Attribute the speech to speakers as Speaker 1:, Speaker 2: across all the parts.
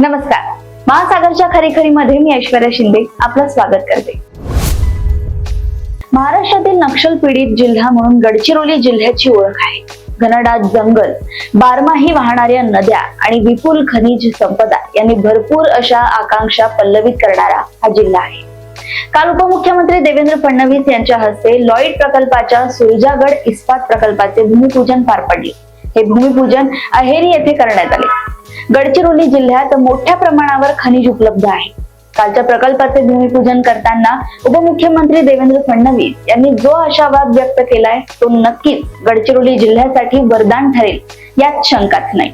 Speaker 1: नमस्कार. महासागरच्या खरीखरी मध्ये मी ऐश्वर्या शिंदे आपलं स्वागत करते. महाराष्ट्रातील नक्षल पीडित जिल्हा म्हणून गडचिरोली जिल्ह्याची ओळख आहे. घनडाट जंगल बारमाही वाहणाऱ्या नद्या आणि विपुल खनिज संपदा यांनी भरपूर अशा आकांक्षा पल्लवित करणारा हा जिल्हा आहे. काल उपमुख्यमंत्री देवेंद्र फडणवीस यांच्या हस्ते लॉईड प्रकल्पाच्या सुरजागड इस्पात प्रकल्पाचे भूमिपूजन पार पडले. हे भूमिपूजन अहेरी येथे करण्यात आले. गडचिरोली जिल्ह्यात मोठ्या प्रमाणावर खनिज उपलब्ध आहे. कालच्या प्रकल्पाचे भूमिपूजन करताना उपमुख्यमंत्री देवेंद्र फडणवीस यांनी जो आशावाद व्यक्त केलाय तो नक्कीच गडचिरोली जिल्ह्यासाठी वरदान ठरेल यात शंकाच नाही.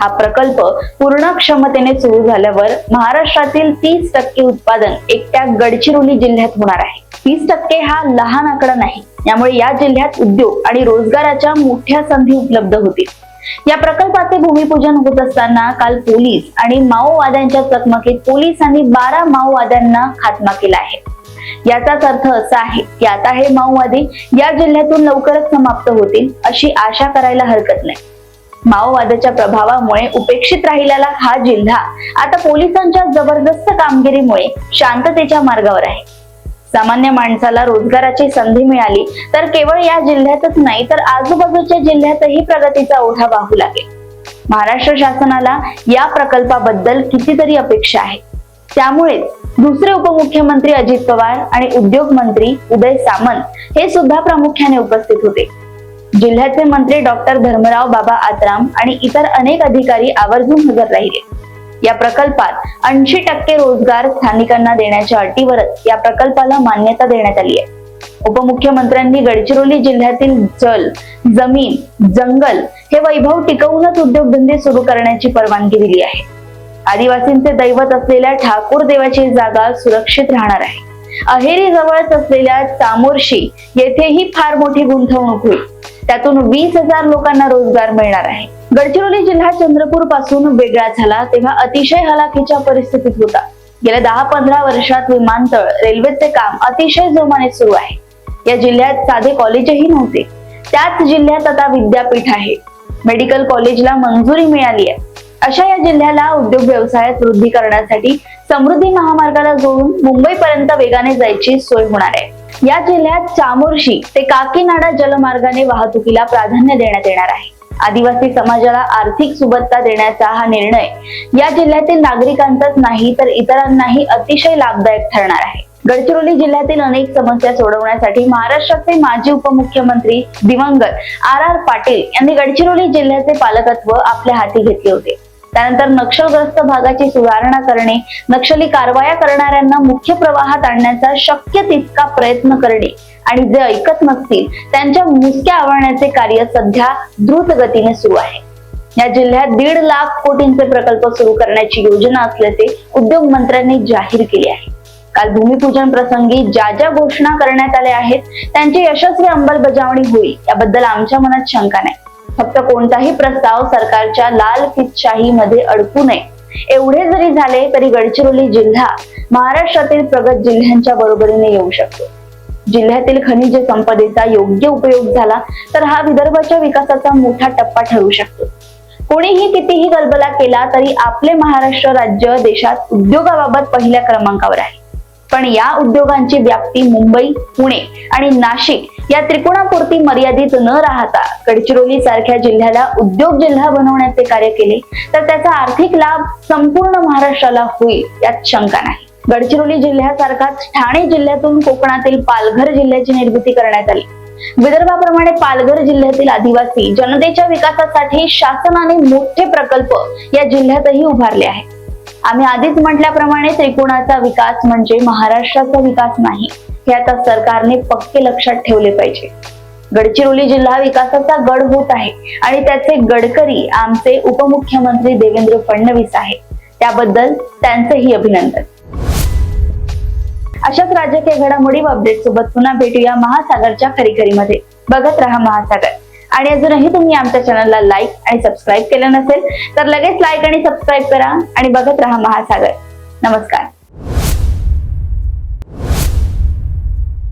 Speaker 1: हा प्रकल्प पूर्ण क्षमतेने सुरू झाल्यावर महाराष्ट्रातील तीस टक्के उत्पादन एकट्या गडचिरोली जिल्ह्यात होणार आहे. तीस टक्के हा लहान आकडा नाही. यामुळे या जिल्ह्यात उद्योग आणि रोजगाराच्या मोठ्या संधी उपलब्ध होतील. या प्रकल्पाचे भूमिपूजन होत असताना काल पोलीस आणि माओवाद्यांच्या चकमकीत पोलिसांनी बारा माओवाद्यांना खात्मा केला आहे. याचाच अर्थ असा आहे की आता हे माओवादी या जिल्ह्यातून लवकरच समाप्त होतील अशी आशा करायला हरकत नाही. माओवादाच्या प्रभावामुळे उपेक्षित राहिलेला हा जिल्हा आता पोलिसांच्या जबरदस्त कामगिरीमुळे शांततेच्या मार्गावर आहे. सामान्य माणसाला रोजगाराची संधी मिळाली तर केवळ या जिल्ह्यातच नाही तर आजूबाजूच्या जिल्ह्यातही प्रगतीचा ओढा वाहू लागेल. महाराष्ट्र शासनाला या प्रकल्पाबद्दल कितीतरी अपेक्षा आहे त्यामुळेच दुसरे उपमुख्यमंत्री अजित पवार आणि उद्योग मंत्री उदय सामंत हे सुद्धा प्रामुख्याने उपस्थित होते. जिल्ह्याचे मंत्री डॉक्टर धर्मराव बाबा आत्राम आणि इतर अनेक अधिकारी आवर्जून हजर राहिले. या प्रकल्पात ऐंशी टक्के रोजगार स्थानिकांना देण्याच्या अटीवरच या प्रकल्पाला मान्यता देण्यात आली आहे. उपमुख्यमंत्र्यांनी गडचिरोली जिल्ह्यातील जल जमीन जंगल हे वैभव टिकवूनच उद्योगधंदे सुरू करण्याची परवानगी दिली आहे. आदिवासींचे दैवत असलेल्या ठाकूर देवाची जागा सुरक्षित राहणार आहे. अहेरी जवळच असलेल्या चामोर्शी येथेही फार मोठी गुंतवणूक होईल. त्यातून वीस हजार लोकांना रोजगार मिळणार आहे. गडचिरोली जिल्हा चंद्रपूरपासून वेगळा झाला तेव्हा अतिशय हलाखीच्या परिस्थितीत होता. गेल्या दहा पंधरा वर्षात विमानतळ रेल्वेचे काम अतिशय जोमाने सुरू आहे. या जिल्ह्यात साधे कॉलेजही नव्हते. त्याच जिल्ह्यात आता विद्यापीठ आहे. मेडिकल कॉलेजला मंजुरी मिळाली आहे. अशा या जिल्ह्याला उद्योग व्यवसायात वृद्धी करण्यासाठी समृद्धी महामार्गाला जोडून मुंबईपर्यंत वेगाने जायची सोय होणार आहे. या जिल्ह्यात चामोर्शी ते काकीनाडा जलमार्गाने वाहतुकीला प्राधान्य देण्यात येणार आहे. आदिवासी समाजाला आर्थिक सुबत्ता देण्याचा हा निर्णय या जिल्ह्यातील नागरिकांचाच नाही तर इतरांनाही अतिशय लाभदायक ठरणार आहे. गडचिरोली जिल्ह्यातील अनेक समस्या सोडवण्यासाठी महाराष्ट्राचे माजी उपमुख्यमंत्री दिवंगत आर आर पाटील यांनी गडचिरोली जिल्ह्याचे पालकत्व आपल्या हाती घेतले होते. त्यानंतर नक्षलग्रस्त भागाची सुधारणा करणे नक्षली कारवाया करणाऱ्यांना मुख्य प्रवाहात आणण्याचा शक्य तितका प्रयत्न करणे आणि जे ऐकत नसतील त्यांच्या मुसक्या आवळण्याचे कार्य सध्या द्रुत गतीने सुरू आहे. या जिल्ह्यात दीड लाख कोटींचे प्रकल्प सुरू करण्याची योजना असल्याचे उद्योग मंत्र्यांनी जाहीर केले आहे. काल भूमिपूजन प्रसंगी ज्या ज्या घोषणा करण्यात आल्या आहेत त्यांची यशस्वी अंमलबजावणी होईल याबद्दल आमच्या मनात शंका नाही. फक्त कोणताही प्रस्ताव सरकारच्या लाल मध्ये अडकू नये. एवढे जरी झाले तरी गडचिरोली जिल्हा महाराष्ट्रातील प्रगत जिल्ह्यांच्या बरोबरीने येऊ शकतो. जिल्ह्यातील खनिज संपदेचा योग्य उपयोग झाला तर हा विदर्भाच्या विकासाचा मोठा टप्पा ठरू शकतो. कोणीही कितीही गलबला केला तरी आपले महाराष्ट्र राज्य देशात उद्योगाबाबत पहिल्या क्रमांकावर आहे. पण या उद्योगांची व्याप्ती मुंबई पुणे आणि नाशिक या त्रिकोणापुरती मर्यादित न राहता गडचिरोली सारख्या जिल्ह्याला उद्योग जिल्हा बनवण्याचे कार्य केले तर त्याचा आर्थिक लाभ संपूर्ण महाराष्ट्राला होईल यात शंका नाही. गडचिरोली जिल्ह्यासारखाच ठाणे जिल्ह्यातून कोकणातील पालघर जिल्ह्याची निर्मिती करण्यात आली. विदर्भाप्रमाणे पालघर जिल्ह्यातील आदिवासी जनतेच्या विकासासाठी शासनाने मोठे प्रकल्प या जिल्ह्यातही उभारले आहेत. आम्ही आधीच म्हटल्याप्रमाणे त्रिकोणाचा विकास म्हणजे महाराष्ट्राचा विकास नाही. हे आता सरकारने पक्के लक्षात ठेवले पाहिजे. गडचिरोली जिल्हा विकासाचा गड होत आहे आणि त्याचे गडकरी आमचे उपमुख्यमंत्री देवेंद्र फडणवीस आहे त्याबद्दल त्यांचंही अभिनंदन. अशाच राजकीय घडामोडी व अपडेट सोबत पुन्हा भेटूया महासागरच्या खरीखरीमध्ये बघत राहा महासागर. आणि अजूनही तुम्ही आमच्या चॅनलला लाईक आणि सबस्क्राईब केलं नसेल तर लगेच लाईक आणि सबस्क्राईब करा आणि बघत राहा महासागर. नमस्कार.